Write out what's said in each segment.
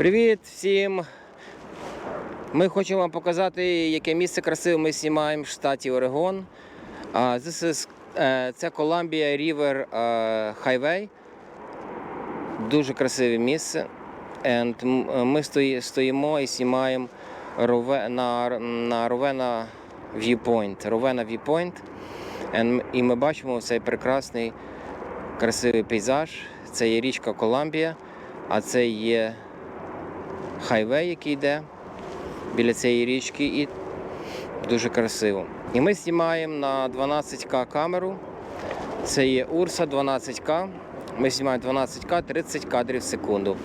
Привіт всім! Ми хочемо вам показати, яке місце красиве ми знімаємо в штаті Орегон. Is, е, це Columbia River е, Highway. Дуже красиве місце. And ми стої- стоїмо і знімаємо Рове, на, на Ровена Viewpoint. Ровена Viewpoint. And, і ми бачимо цей прекрасний красивий пейзаж. Це є річка Коламбія, а це є хайвей, який йде біля цієї річки, і дуже красиво. І ми знімаємо на 12К камеру. Це є Урса 12К. Ми знімаємо 12К 30 кадрів в секунду.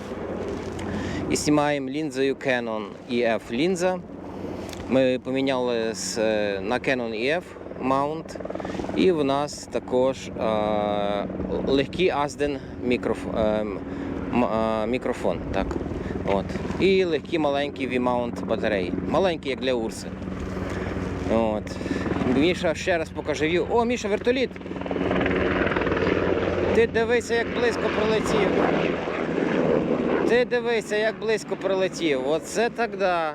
І знімаємо лінзою Canon EF лінза. Ми поміняли е, на Canon EF маунт. І в нас також е, легкий Asden мікроф, е, е, мікрофон. Так. От. І легкі маленькі V-mount батареї. Маленькі, як для Урси. От. Міша ще раз покаже в'ю. О, Міша, вертоліт! Ти дивися, як близько пролетів. Ти дивися, як близько пролетів. Оце так да.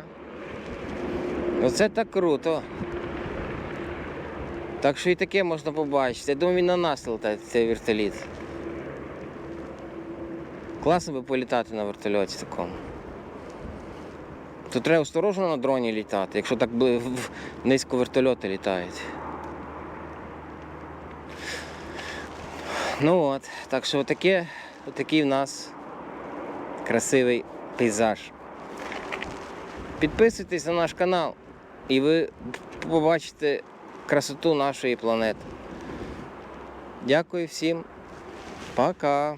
Оце так круто. Так що і таке можна побачити. Я думаю, він на нас летить, цей вертоліт. Класно би політати на вертольоті такому. Тут треба осторожно на дроні літати, якщо так низько вертольоти літають. Ну от, так що отаке, отакий в нас красивий пейзаж. Підписуйтесь на наш канал і ви побачите красоту нашої планети. Дякую всім. Пока.